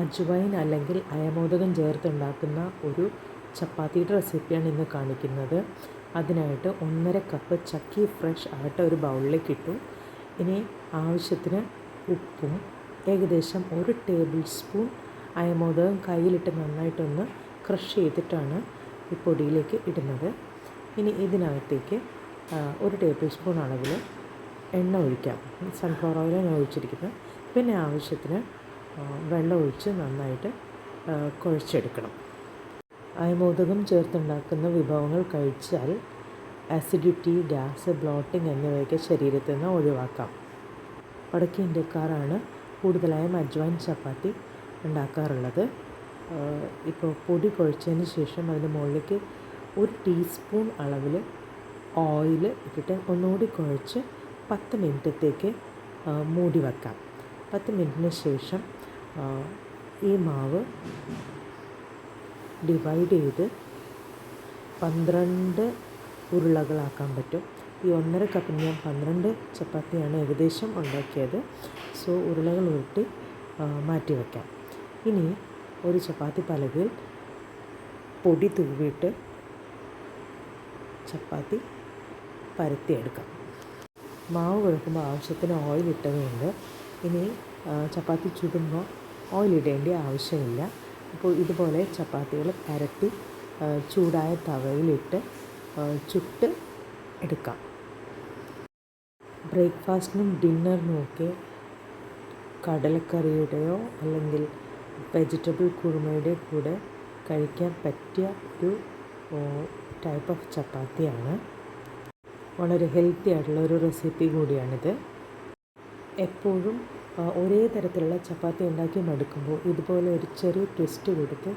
അജ്വൈൻ അല്ലെങ്കിൽ അയമോദകം ചേർത്തുണ്ടാക്കുന്ന ഒരു ചപ്പാത്തിയുടെ റെസിപ്പിയാണ് ഇന്ന് കാണിക്കുന്നത്. അതിനായിട്ട് ഒന്നര കപ്പ് ചക്കി ഫ്രഷ് ആട്ട ഒരു ബൗളിലേക്ക് ഇട്ടു. ഇനി ആവശ്യത്തിന് ഉപ്പും ഏകദേശം ഒരു ടേബിൾ സ്പൂൺ അയമോദകം കയ്യിലിട്ട് നന്നായിട്ടൊന്ന് ക്രഷ് ചെയ്തിട്ടാണ് ഈ പൊടിയിലേക്ക് ഇടുന്നത്. ഇനി ഇതിനകത്തേക്ക് ഒരു ടേബിൾ സ്പൂൺ അളവിൽ എണ്ണ ഒഴിക്കാം. സൺഫ്ലവർ ഓയിലാണ് ഒഴിച്ചിരിക്കുന്നത്. പിന്നെ ആവശ്യത്തിന് ആ, വെള്ളം ഒഴിച്ച് നന്നായിട്ട് കുഴച്ചെടുക്കണം. അയമോദകം ചേർത്തുണ്ടാക്കുന്ന വിഭവങ്ങൾ കഴിച്ചാൽ ആസിഡിറ്റി ഗ്യാസ് ബ്ലോട്ടിംഗ് എന്നിവയൊക്കെ ശരീരത്തിൽ നിന്ന് ഒഴിവാക്കാം. വടക്കേ ഇന്ത്യക്കാരാണ് കൂടുതലായും അജ്വാൻ ചപ്പാത്തി ഉണ്ടാക്കാറുള്ളത്. ഇപ്പോൾ പൊടി കുഴച്ചതിന് ശേഷം അതിന് മുകളിലേക്ക് ഒരു ടീസ്പൂൺ അളവിൽ ഓയിൽ ഇട്ടിട്ട് ഒന്നുകൂടി കുഴച്ച് പത്ത് മിനിറ്റത്തേക്ക് മൂടി വെക്കാം. പത്ത് മിനിറ്റിന് ശേഷം ഈ മാവ് ഡിവൈഡ് ചെയ്ത് പന്ത്രണ്ട് ഉരുളകളാക്കാൻ പറ്റും. ഈ ഒന്നര കപ്പിന് ഞാൻ പന്ത്രണ്ട് ചപ്പാത്തിയാണ് ഏകദേശം ഉണ്ടാക്കിയത്. സോ ഉരുളകൾ ഉരുട്ടി മാറ്റി വയ്ക്കാം ഇനി ഒരു ചപ്പാത്തി പലകയിൽ പൊടി തൂവിയിട്ട് ചപ്പാത്തി പരത്തിയെടുക്കാം. മാവ് കുഴക്കുമ്പോൾ ആവശ്യത്തിന് ഓയിൽ ഇട്ടതുകൊണ്ട് ഇനി ചപ്പാത്തി ചുടുമ്പോൾ ഓയിലിടേണ്ട ആവശ്യമില്ല. അപ്പോൾ ഇതുപോലെ ചപ്പാത്തികൾ പരത്തി ചൂടായ തവയിലിട്ട് ചുട്ട് എടുക്കാം. ബ്രേക്ക്ഫാസ്റ്റിനും ഡിന്നറിനുമൊക്കെ കടലക്കറിയുടെയോ അല്ലെങ്കിൽ വെജിറ്റബിൾ കുറുമയുടെ കൂടെ കഴിക്കാൻ പറ്റിയ ഒരു ടൈപ്പ് ഓഫ് ചപ്പാത്തിയാണ്. വളരെ ഹെൽത്തി ആയിട്ടുള്ള ഒരു റെസിപ്പി കൂടിയാണിത്. എപ്പോഴും ഒരേ തരത്തിലുള്ള ചപ്പാത്തി ഉണ്ടാക്കി മടുക്കുമ്പോൾ ഇതുപോലെ ഒരു ചെറിയ ട്വിസ്റ്റ് കൊടുത്ത്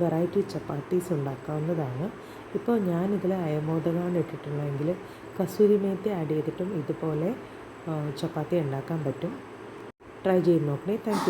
വെറൈറ്റി ചപ്പാത്തീസ് ഉണ്ടാക്കാവുന്നതാണ്. ഇപ്പോൾ ഞാനിതിൽ അയമോദകമാണ് ഇട്ടിട്ടുള്ളതെങ്കിൽ കസൂരി മേത്തി ആഡ് ചെയ്തിട്ടും ഇതുപോലെ ചപ്പാത്തി ഉണ്ടാക്കാൻ പറ്റും. ട്രൈ ചെയ്ത് നോക്കണേ. താങ്ക്